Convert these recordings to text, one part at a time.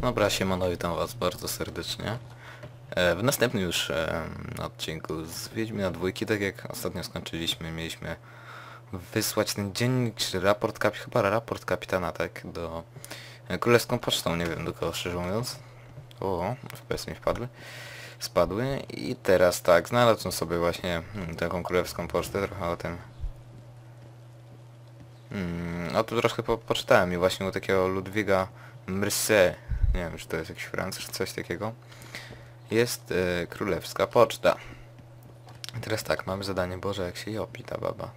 Dobra, siemano, witam was bardzo serdecznie. E, W następnym już e, odcinku z Wiedźmina dwójki, tak jak ostatnio skończyliśmy, mieliśmy wysłać ten dziennik, czy raport, kap, chyba raport kapitana, tak, do e, Królewską Pocztą, nie wiem do kogo szczerze mówiąc. O, FPS mi wpadły. Spadły i teraz tak, znalazłem sobie właśnie mm, taką Królewską Pocztę, trochę o tym Mm, o tu troszkę po, poczytałem i właśnie u takiego Ludwiga Mrse, nie wiem czy to jest jakiś Francuz czy coś takiego, jest e, królewska poczta. I teraz tak, mamy zadanie, Boże jak się jopi ta baba.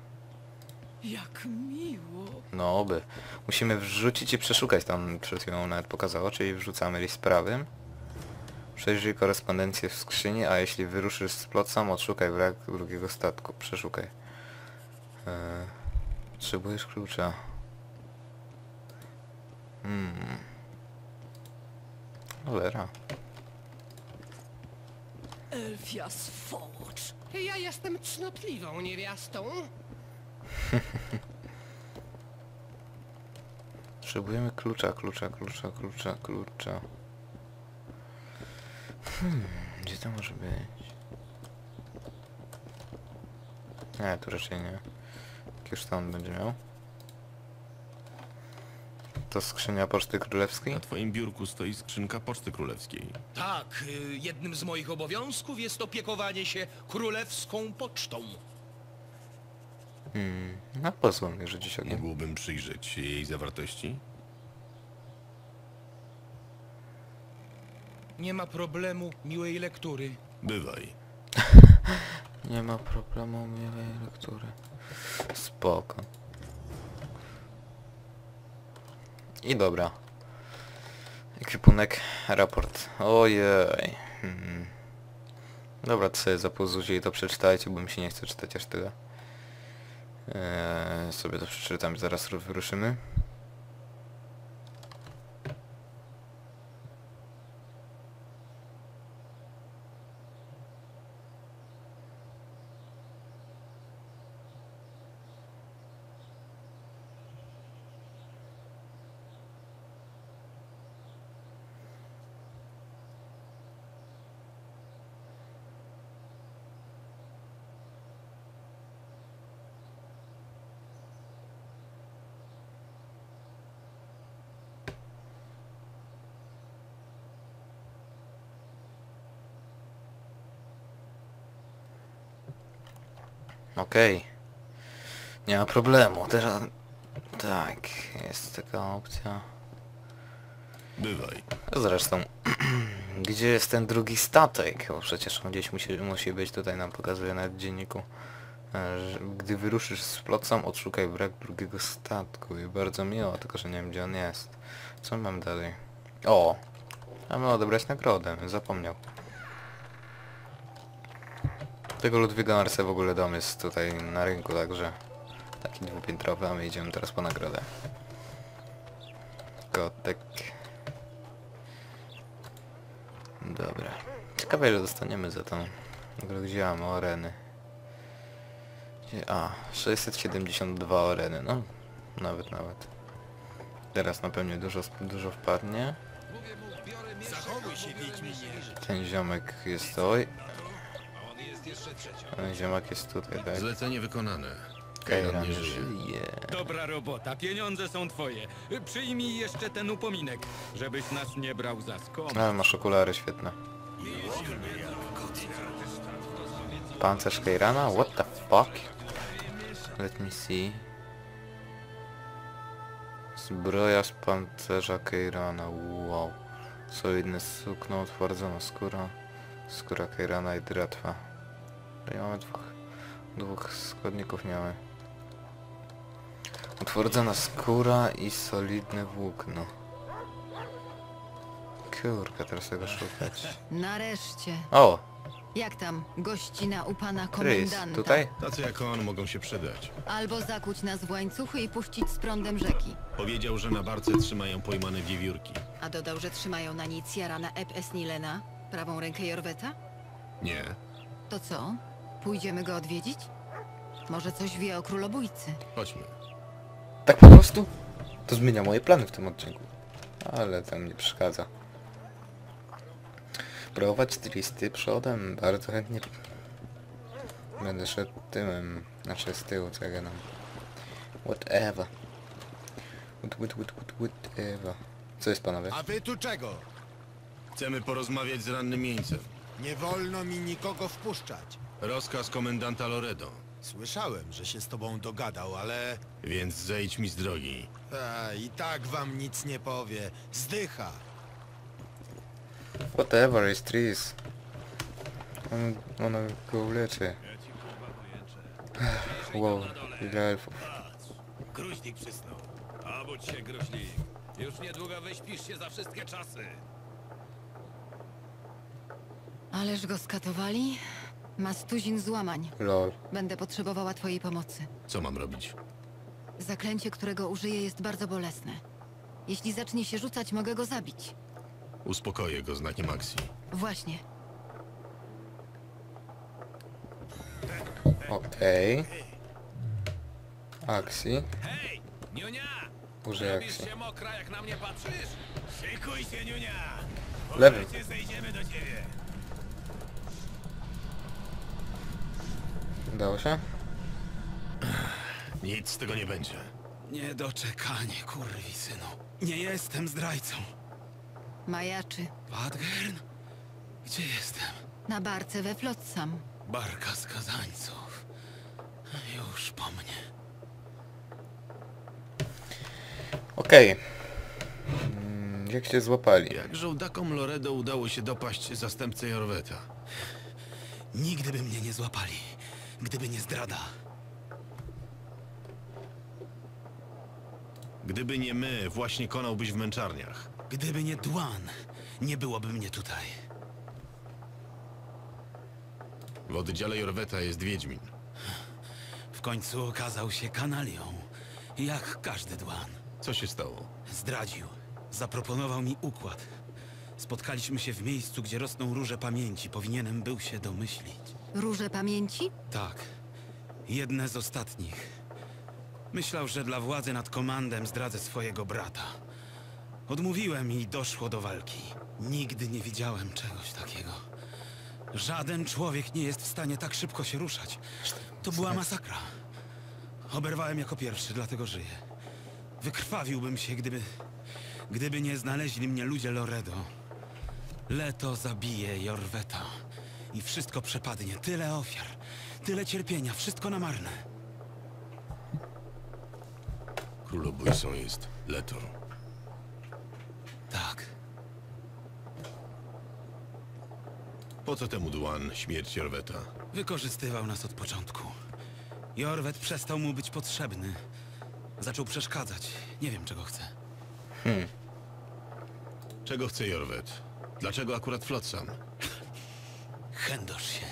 Jak miło. No oby. Musimy wrzucić i przeszukać, tam przed chwilą nawet pokazało, czyli wrzucamy list sprawy. Przejrzyj korespondencję w skrzyni, a jeśli wyruszysz z plocą, odszukaj wrak drugiego statku. Przeszukaj. E, potrzebujesz klucza. Hmm. Cholera. Elfia swocz. Ja jestem cnotliwą niewiastą. Potrzebujemy klucza, klucza, klucza, klucza, klucza. Hmm, gdzie to może być? Nie, tu raczej nie. Jakież to on będzie miał? To skrzynia Poczty Królewskiej? Na twoim biurku stoi skrzynka Poczty Królewskiej. Tak, y, jednym z moich obowiązków jest opiekowanie się królewską pocztą. Hmm, no pozwól mi rzucić okiem. Mógłbym przyjrzeć się jej zawartości? Nie ma problemu, miłej lektury. Bywaj. Nie ma problemu miłej lektury. Spoko. I dobra. Ekwipunek, raport. Ojej. Hmm. Dobra, to sobie zapauzucie i to przeczytajcie, bo mi się nie chce czytać aż tyle. Eee, sobie to przeczytam i zaraz ru- Okej. Nie ma problemu. Teraz... Tak, jest taka opcja. Bywaj. Zresztą, gdzie jest ten drugi statek? Bo przecież on gdzieś musi, musi być, tutaj nam pokazuje na dzienniku. e, Gdy wyruszysz z plocą, odszukaj brak drugiego statku. I bardzo miło, tylko że nie wiem gdzie on jest. Co mam dalej? O! Mamy odebrać nagrodę, zapomniał. Tego Ludwiga Marse w ogóle dom jest tutaj na rynku, także taki dwupiętrowy, a my idziemy teraz po nagrodę. Kotek. Dobra. Ciekawe ile dostaniemy za tą grę, gdzie mamy oreny. Gdzie, a, 672 oreny, no. Nawet, nawet. Teraz na pewno dużo, dużo wpadnie. Ten ziomek jest, oj. Ten ziomek jest tutaj, tak? Zlecenie wykonane. Kajran Kajran nie żyje. Dobra robota, pieniądze są twoje. Przyjmij jeszcze ten upominek, żebyś nas nie brał za skąp. Ale masz okulary świetne. Pancerz Keirana? What the fuck? Let me see. Zbroja z pancerza Keirana, wow. Solidne sukno, utwardzona skóra. Skóra Keirana i dratwa. Tutaj mamy dwóch, dwóch składników miały. Utwardzona skóra i solidne włókno. Kurka, teraz tego szukać. Nareszcie. O! Jak tam gościna u pana jest? komendanta? Tutaj? Tacy jak on mogą się przydać. Albo zakuć nas w łańcuchy i puścić z prądem rzeki. Powiedział, że na barce trzymają pojmane wiewiórki. A dodał, że trzymają na nic Jarana Eb Esnilena, prawą rękę Jorweta? Nie. To co? Pójdziemy go odwiedzić? Może coś wie o królobójcy? Chodźmy. Tak po prostu? To zmienia moje plany w tym odcinku. Ale to mnie przeszkadza. Prowadź tristy przodem, bardzo chętnie. Będę szedł tyłem, znaczy z tyłu, co ja gadam. Whatever. What, what, what, what, whatever. Co jest panowie? A wy tu czego? Chcemy porozmawiać z rannym jeńcem. Nie wolno mi nikogo wpuszczać. Rozkaz komendanta Loredo. Słyszałem, że się z tobą dogadał, ale... Więc zejdź mi z drogi. A, I tak wam nic nie powie. Zdycha. Whatever is trees. On, ona go uleczy. wow, ile elfów. Gruźnik przysnął. Obudź się, gruźnik. Już niedługo wyśpisz się za wszystkie czasy. Ależ go skatowali? Ma stuzin złamań. Lol. Będę potrzebowała twojej pomocy. Co mam robić? Zaklęcie, którego użyję, jest bardzo bolesne. Jeśli zacznie się rzucać, mogę go zabić. Uspokoję go znakiem akcji. Właśnie. Okej. Akcji. Hej, Niunia! Użyj Robisz akcji. się mokra, jak na mnie patrzysz? Szykuj się, Niunia! Lewy. Cię zejdziemy do ciebie. Udało się? Nic z tego nie będzie. Niedoczekanie, kurwisynu. Nie jestem zdrajcą. Majaczy. Badgern? Gdzie jestem? Na barce we Flotsam. Barka skazańców. Już po mnie. Okej. Mm, Jak się złapali? Jak żołdakom Loredo udało się dopaść zastępcę Jorweta? Nigdy by mnie nie złapali, gdyby nie zdrada. Gdyby nie my, właśnie konałbyś w męczarniach. Gdyby nie Dwan, nie byłoby mnie tutaj. W oddziale Jorweta jest Wiedźmin. W końcu okazał się kanalią, jak każdy Dwan. Co się stało? Zdradził. Zaproponował mi układ. Spotkaliśmy się w miejscu, gdzie rosną róże pamięci. Powinienem był się domyślić. Róże pamięci? Tak. Jedne z ostatnich. Myślał, że dla władzy nad komandem zdradzę swojego brata. Odmówiłem i doszło do walki. Nigdy nie widziałem czegoś takiego. Żaden człowiek nie jest w stanie tak szybko się ruszać. To była masakra. Oberwałem jako pierwszy, dlatego żyję. Wykrwawiłbym się, gdyby... Gdyby nie znaleźli mnie ludzie Loredo. Leto zabije Jorweta. I wszystko przepadnie. Tyle ofiar. Tyle cierpienia. Wszystko na marne. Królobójcą jest Leto. Tak. Po co temu Dwan śmierć Jorweta? Wykorzystywał nas od początku. Jorwet przestał mu być potrzebny. Zaczął przeszkadzać. Nie wiem, czego chce. Czego chce Jorwet? Dlaczego akurat Flotsam? Chędosz się.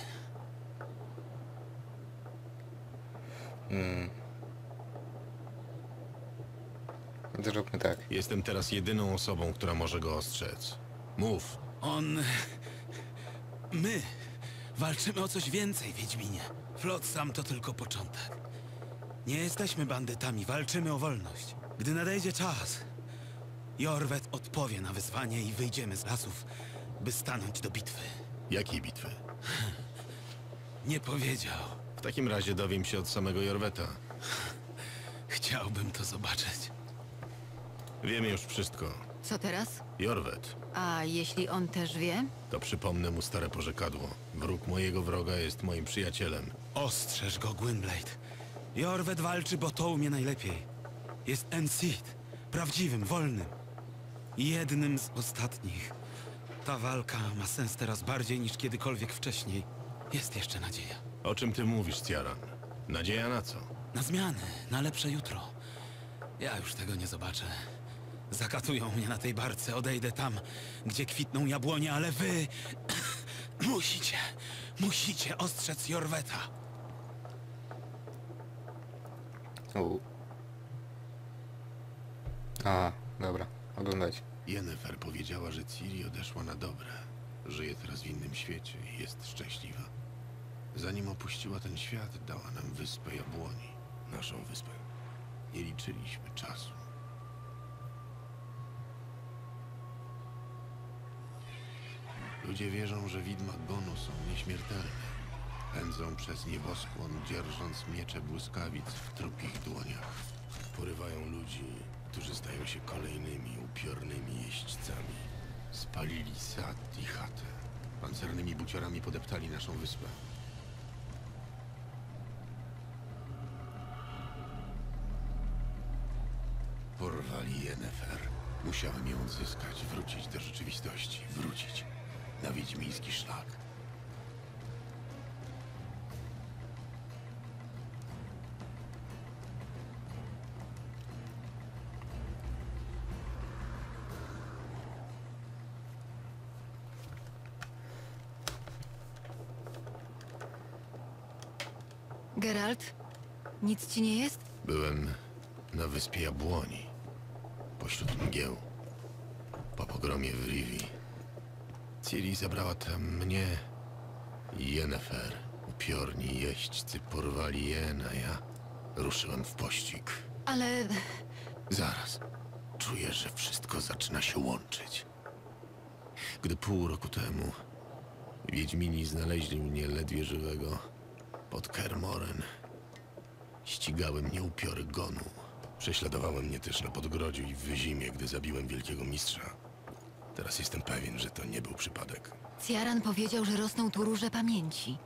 Zróbmy tak. Jestem teraz jedyną osobą, która może go ostrzec. Mów. On... My walczymy o coś więcej, Wiedźminie. Flotsam to tylko początek. Nie jesteśmy bandytami, walczymy o wolność. Gdy nadejdzie czas, Jorwet odpowie na wyzwanie i wyjdziemy z lasów, by stanąć do bitwy. Jakiej bitwy? Nie powiedział. W takim razie dowiem się od samego Jorweta. Chciałbym to zobaczyć. Wiemy już wszystko. Co teraz? Jorwet. A jeśli on też wie? To przypomnę mu stare porzekadło. Wróg mojego wroga jest moim przyjacielem. Ostrzeż go, Gwynblade. Jorwet walczy, bo to umie najlepiej. Jest Enseed. Prawdziwym, wolnym. Jednym z ostatnich. Ta walka ma sens teraz bardziej niż kiedykolwiek wcześniej. Jest jeszcze nadzieja. O czym ty mówisz, Ciaran? Nadzieja na co? Na zmiany, na lepsze jutro. Ja już tego nie zobaczę. Zakatują mnie na tej barce, odejdę tam, gdzie kwitną jabłonie, ale wy... musicie, musicie ostrzec Jorweta. U. A, dobra. Oglądać. Yennefer powiedziała, że Ciri odeszła na dobre. Żyje teraz w innym świecie i jest szczęśliwa. Zanim opuściła ten świat, dała nam wyspę Jabłoni. Naszą wyspę. Nie liczyliśmy czasu. Ludzie wierzą, że widma Gonu są nieśmiertelne. Pędzą przez nieboskłon, dzierżąc miecze błyskawic w trupich dłoniach. Porywają ludzi, którzy stają się kolejnymi upiornymi jeźdźcami. Spalili sad i chatę. Pancernymi buciorami podeptali naszą wyspę. Porwali Yennefer. Musiałem ją odzyskać, wrócić do rzeczywistości. Wrócić na wiedźmiński szlak. Geralt, nic ci nie jest? Byłem na wyspie Jabłoni, pośród mgieł, po pogromie w Rivi. Ciri zabrała tam mnie i Yennefer. Upiorni jeźdźcy porwali Jen, a ja ruszyłem w pościg. Ale Zaraz. Czuję, że wszystko zaczyna się łączyć. Gdy pół roku temu Wiedźmini znaleźli mnie ledwie żywego pod Kermoren, ścigały mnie upiory Gonu. Prześladowały mnie też na Podgrodziu i w Wyzimie, gdy zabiłem wielkiego mistrza. Teraz jestem pewien, że to nie był przypadek. Ciaran powiedział, że rosną tu róże pamięci.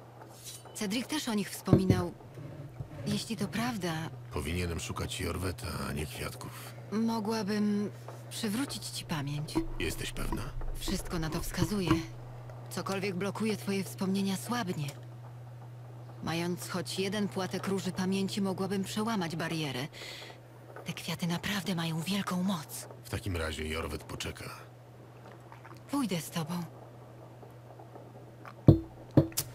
Cedric też o nich wspominał. Jeśli to prawda, Powinienem szukać Jorweta, a nie kwiatków. mogłabym przywrócić ci pamięć. Jesteś pewna? Wszystko na to wskazuje. Cokolwiek blokuje twoje wspomnienia słabnie. Mając choć jeden płatek róży pamięci, mogłabym przełamać barierę. Te kwiaty naprawdę mają wielką moc. W takim razie Jorwet poczeka. Pójdę z tobą.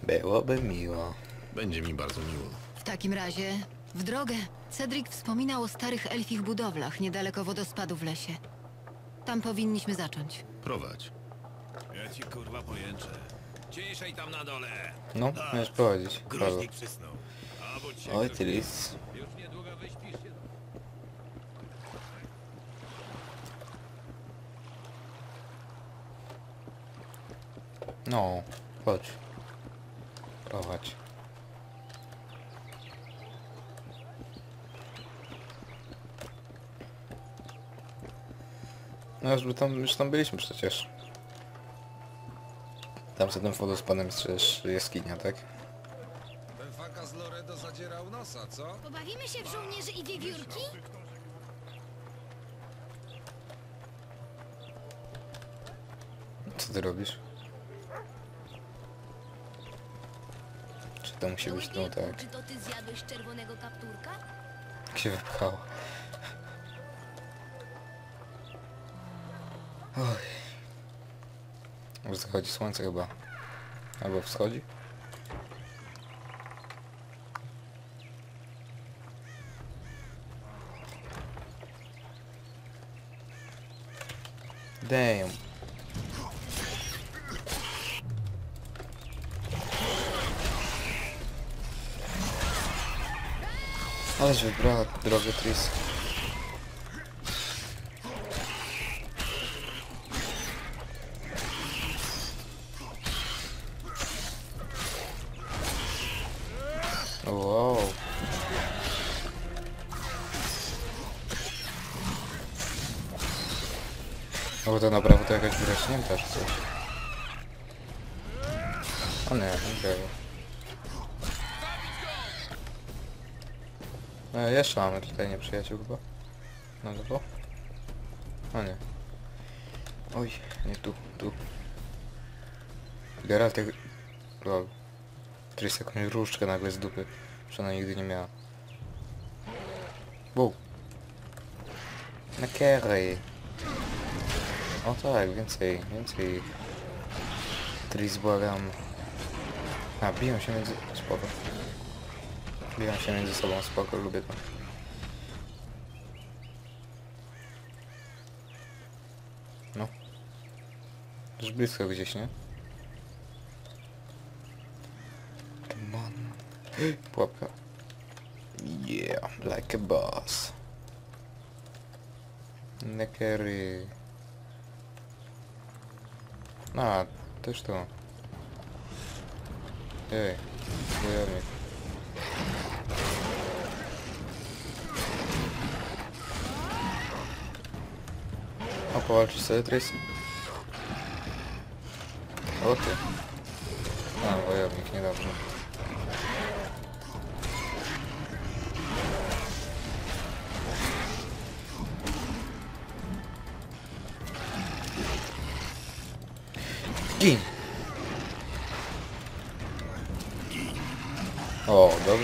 Byłoby miło. Będzie mi bardzo miło. W takim razie, w drogę. Cedric wspominał o starych elfich budowlach niedaleko wodospadu w lesie. Tam powinniśmy zacząć. Prowadź. Ja ci kurwa pojęczę. Ciszej tam na dole. No, możesz prowadzić. Prawo. Gruźnik przysnął. Oj, ktoś- Tylis. Już niedługo wyśpisz się. No, chodź. Prowadź. No już, by tam, już tam byliśmy przecież. Tam za tym wodospadem jest przecież jaskinia, tak? Ten faka z Loredo zadzierał nosa, co? Pobawimy się w żołnierzy i wiewiórki? Co ty robisz? Czy to musi być no tak? Czy to ty zjadłeś czerwonego kapturka? Jak się wypchało. Oj. Już zachodzi słońce chyba. Albo wschodzi? Damn. Aleś wybrała drogę Tris. O nie, okej. E, jeszcze mamy tutaj nieprzyjaciół chyba. Na lewo? O nie. Oj, nie tu, tu. Geralt jak... Lol. Tris jakąś różdżkę nagle z dupy. Że nigdy nie miała. Wow. Na Kerry. O tak, więcej, więcej. Tris błagam. A, biją się między... Spoko. Biją się między sobą, spoko, lubię to. No. Już blisko gdzieś, nie? Come on. Pułapka. Yeah, like a boss. Nekery. No, Też to. Ej, wojownik. A powalczyć sobie Trace? O ty. A, wojownik, niedobrze.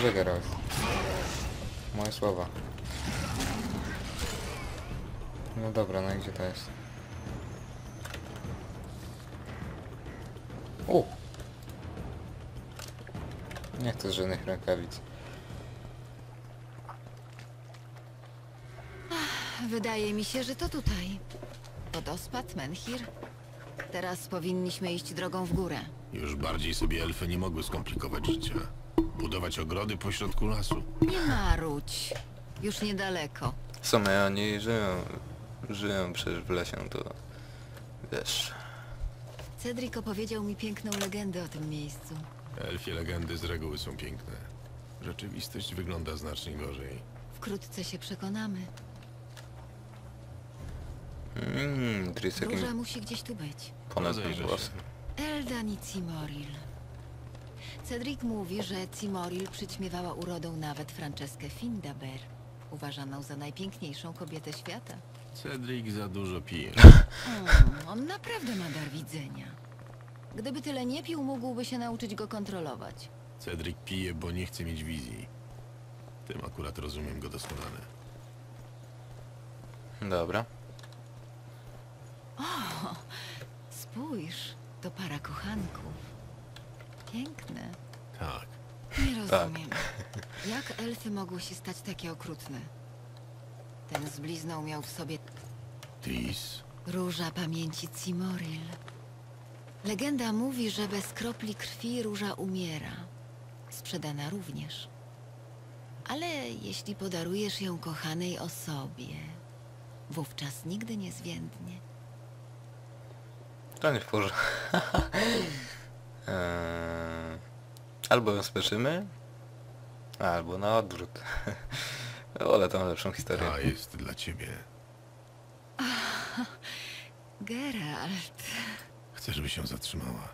Dobrze Geralt. Moje słowa. No dobra, no i gdzie to jest? U! Nie chcę żadnych rękawic. Wydaje mi się, że to tutaj. Wodospad, Menhir. Teraz powinniśmy iść drogą w górę. Już bardziej sobie elfy nie mogły skomplikować życia. Budować ogrody pośrodku lasu. Nie marudź. Już niedaleko. W sumie oni żyją, żyją przecież w lesie, to wiesz. Cedric opowiedział mi piękną legendę o tym miejscu. Elfie legendy z reguły są piękne. Rzeczywistość wygląda znacznie gorzej. Wkrótce się przekonamy. Mmm, Tris Róża musi gdzieś tu być. ponadnym Rozejrzę się. głosem. Eldan i Cimoril. Cedric mówi, że Cimoril przyćmiewała urodą nawet Franceskę Findaber, uważaną za najpiękniejszą kobietę świata. Cedric za dużo pije. Hmm, on naprawdę ma dar widzenia. Gdyby tyle nie pił, mógłby się nauczyć go kontrolować. Cedric pije, bo nie chce mieć wizji. Tym akurat rozumiem go doskonale. Dobra. Spójrz, to para kochanków. Piękne. Tak. Nie rozumiem. Jak elfy mogły się stać takie okrutne? Ten z blizną miał w sobie Tris. róża pamięci Cimoril. Legenda mówi, że bez kropli krwi róża umiera. Sprzedana również. Ale jeśli podarujesz ją kochanej osobie, wówczas nigdy nie zwiędnie. To nie w porządku. eee, albo ją spieszymy, albo na odwrót. Wolę tą lepszą historię. Ta jest dla ciebie. Geralt. Chcę, żeby się zatrzymała.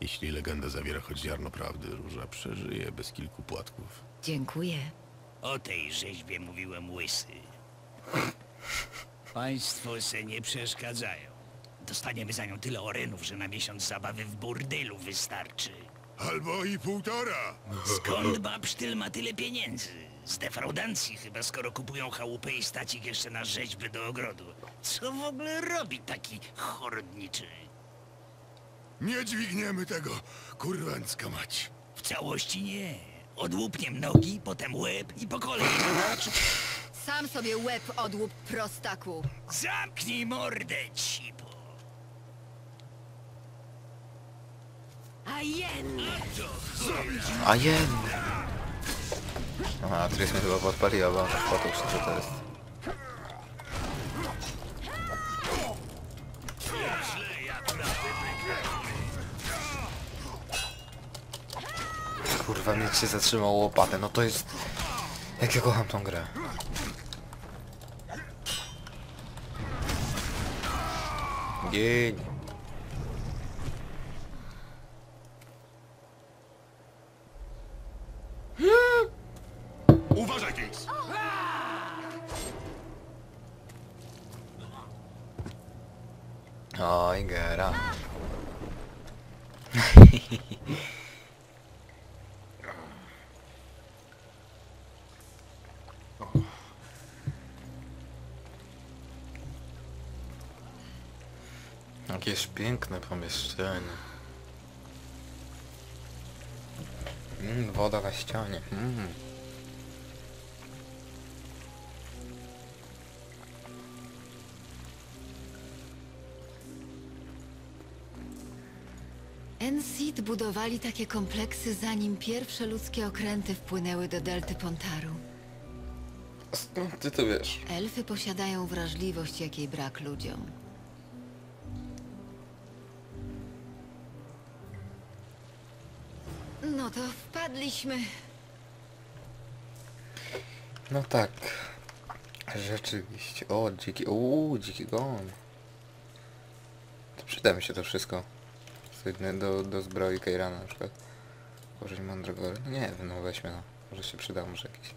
Jeśli legenda zawiera choć ziarno prawdy, Róża przeżyje bez kilku płatków. Dziękuję. O tej rzeźbie mówiłem łysy. Państwo se nie przeszkadzają. Dostaniemy za nią tyle orenów, że na miesiąc zabawy w burdylu wystarczy. Albo i półtora! Skąd babsztyl ma tyle pieniędzy? Z defraudancji chyba, skoro kupują chałupę i stacik jeszcze na rzeźby do ogrodu. Co w ogóle robi taki chorodniczy? Nie dźwigniemy tego, kurwańska mać. W całości nie. Odłupniem nogi, potem łeb i po kolei. Sam sobie łeb odłup, prostaku. Zamknij mordę, cipo. A jen! A jen! Aha, Tris mnie chyba podpaliła, bo potem że to jest. Kurwa, mieć się zatrzymał łopatę, no to jest... Jak ja kocham tą grę. Gień. Jakieś piękne pomieszczenie. Mm, woda na ścianie. Mm. Budowali takie kompleksy zanim pierwsze ludzkie okręty wpłynęły do delty Pontaru. Skąd ty to wiesz? Elfy posiadają wrażliwość, jakiej brak ludziom. No to wpadliśmy. No tak. Rzeczywiście. O, dziki... Uuu, dziki gon. To przyda mi się to wszystko. Do, do zbroi Keirana na przykład. Położyć mandragory. No nie wiem, no weźmy no. Może się przyda, może jakiś...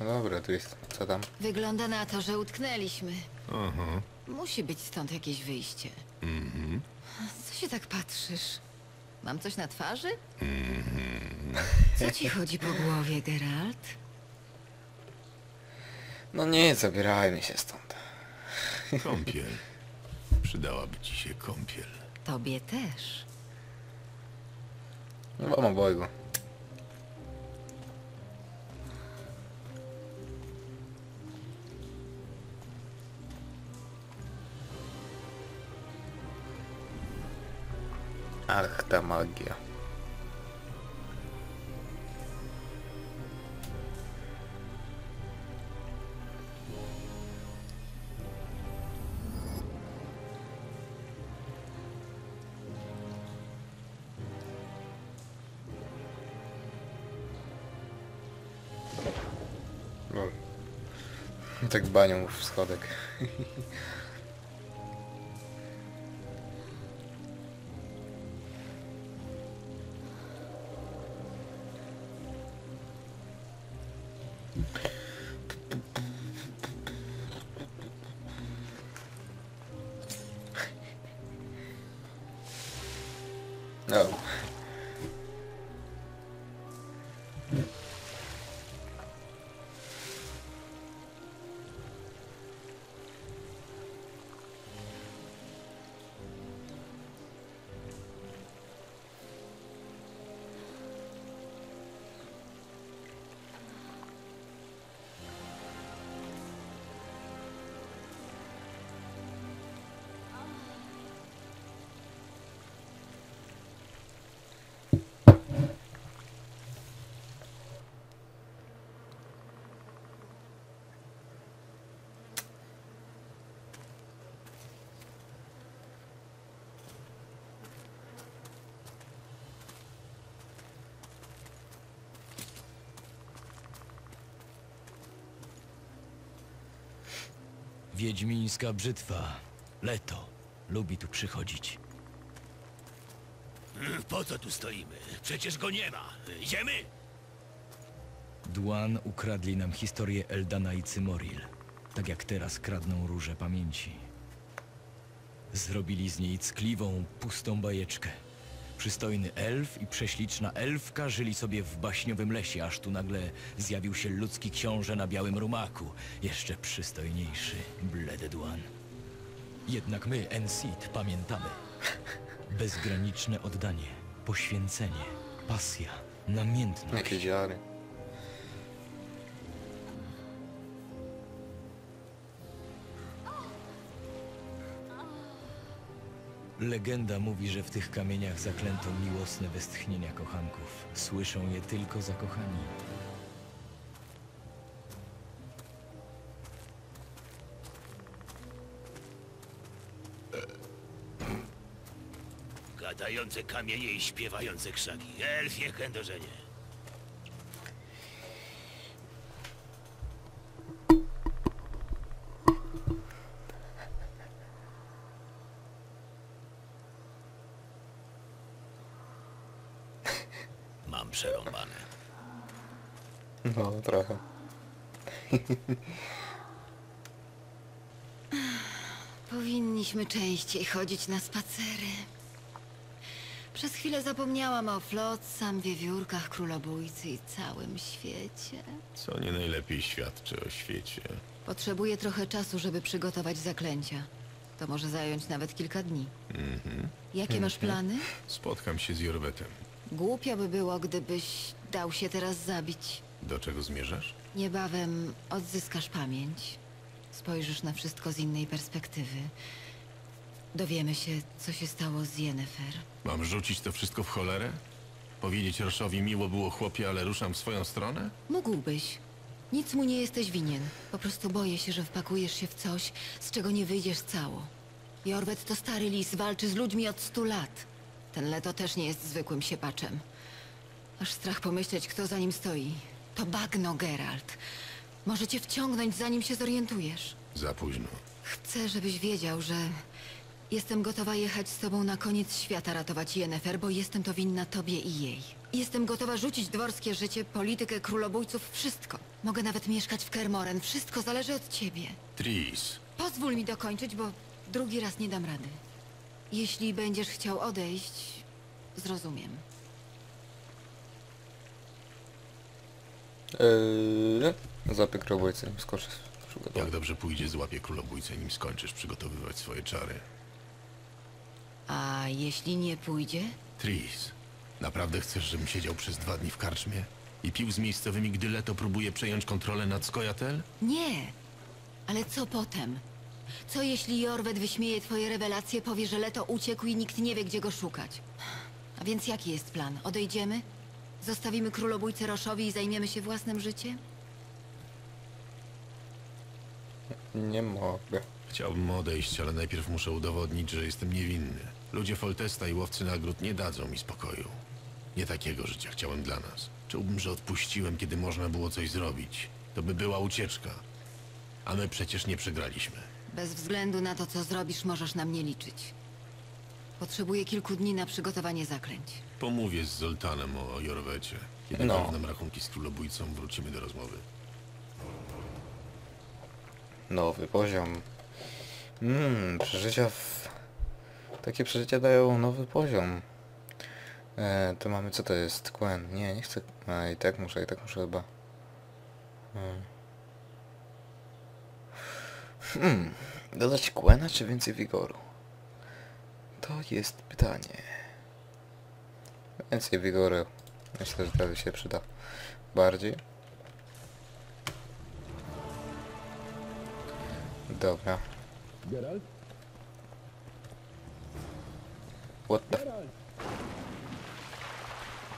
No dobra, tu jest... Co tam? Wygląda na to, że utknęliśmy. Aha. Musi być stąd jakieś wyjście. Mhm. Co się tak patrzysz? Mam coś na twarzy? Mhm. Co ci chodzi po głowie, Geralt? No nie, zabierajmy się stąd. Kąpiel. Przydałaby ci się kąpiel. Tobie też. No wam obojgu. Ach, ta magia. Tak banią w schodek. No. Wiedźmińska brzytwa. Leto. Lubi tu przychodzić. Po co tu stoimy? Przecież go nie ma. Idziemy? Dłan ukradli nam historię Eldana i Cymoril. Tak jak teraz kradną róże pamięci. Zrobili z niej ckliwą, pustą bajeczkę. Przystojny elf i prześliczna elfka żyli sobie w baśniowym lesie, aż tu nagle zjawił się ludzki książę na białym rumaku. Jeszcze przystojniejszy, bledy Dłan. Jednak my, Enseed, pamiętamy. Bezgraniczne oddanie, poświęcenie, pasja, namiętność. Jakie ziary. Legenda mówi, że w tych kamieniach zaklęto miłosne westchnienia kochanków. Słyszą je tylko zakochani. Gadające kamienie i śpiewające krzaki. Elfie chędożenie. Częściej chodzić na spacery. Przez chwilę zapomniałam o Flotsam, wiewiórkach, królobójcy i całym świecie. Co nie najlepiej świadczy o świecie. Potrzebuję trochę czasu, żeby przygotować zaklęcia. To może zająć nawet kilka dni. Mhm. Jakie masz plany? Spotkam się z Jorwetem. Głupio by było, gdybyś dał się teraz zabić. Do czego zmierzasz? Niebawem odzyskasz pamięć. Spojrzysz na wszystko z innej perspektywy. Dowiemy się, co się stało z Yennefer. Mam rzucić to wszystko w cholerę? Powiedzieć Roszowi miło było chłopie, ale ruszam w swoją stronę? Mógłbyś. Nic mu nie jesteś winien. Po prostu boję się, że wpakujesz się w coś, z czego nie wyjdziesz cało. Jorwet to stary lis, walczy z ludźmi od stu lat. Ten Leto też nie jest zwykłym siepaczem. Aż strach pomyśleć, kto za nim stoi. To bagno, Geralt. Może cię wciągnąć, zanim się zorientujesz. Za późno. Chcę, żebyś wiedział, że jestem gotowa jechać z tobą na koniec świata ratować Yennefer, bo jestem to winna tobie i jej. Jestem gotowa rzucić dworskie życie, politykę królobójców, wszystko. Mogę nawet mieszkać w Kermoren, wszystko zależy od ciebie. Tris, Pozwól mi dokończyć, bo drugi raz nie dam rady. Jeśli będziesz chciał odejść, zrozumiem. Eee, zapyk robojcy, skoczy z przygotowania. jak dobrze pójdzie, złapie królobójcę, nim skończysz przygotowywać swoje czary. A jeśli nie pójdzie? Tris, naprawdę chcesz, żebym siedział przez dwa dni w karczmie? I pił z miejscowymi, gdy Leto próbuje przejąć kontrolę nad Skojatel? Nie. Ale co potem? Co jeśli Jorwet wyśmieje twoje rewelacje, powie, że Leto uciekł i nikt nie wie, gdzie go szukać? A więc jaki jest plan? Odejdziemy? Zostawimy królobójcę Roszowi i zajmiemy się własnym życiem? Nie mogę. Chciałbym odejść, ale najpierw muszę udowodnić, że jestem niewinny. Ludzie Foltesta i łowcy nagród nie dadzą mi spokoju. Nie takiego życia chciałem dla nas. Czułbym, że odpuściłem, kiedy można było coś zrobić. To by była ucieczka. A my przecież nie przegraliśmy. Bez względu na to, co zrobisz, możesz na mnie liczyć. Potrzebuję kilku dni na przygotowanie zaklęć. Pomówię z Zoltanem o Jorwecie. Kiedy No. wyrównam rachunki z królobójcą, wrócimy do rozmowy. Nowy poziom. Mmm, przeżycia w... Takie przeżycia dają nowy poziom. E, to mamy, co to jest? Gwen. Nie, nie chcę... A, i tak muszę, i tak muszę chyba... Hmm. Hmm. Dodać Gwena, czy więcej wigoru? To jest pytanie. Więcej wigoru. Myślę, że teraz się przyda bardziej. Dobra. Geralt? What the...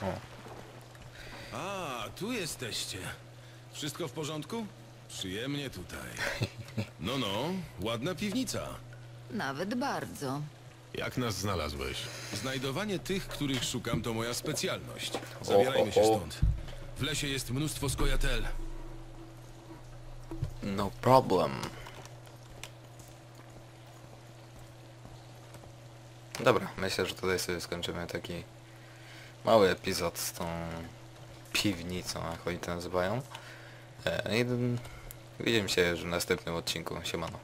O. A, tu jesteście. Wszystko w porządku? Przyjemnie tutaj. No, no, ładna piwnica. Nawet bardzo. Jak nas znalazłeś? Znajdowanie tych, których szukam, to moja specjalność. Zabierajmy się stąd. W lesie jest mnóstwo skojatel. No problem. Dobra, myślę, że tutaj sobie skończymy taki mały epizod z tą piwnicą, jak oni to nazywają. E, jeden... Widzimy się już w następnym odcinku. Siemano.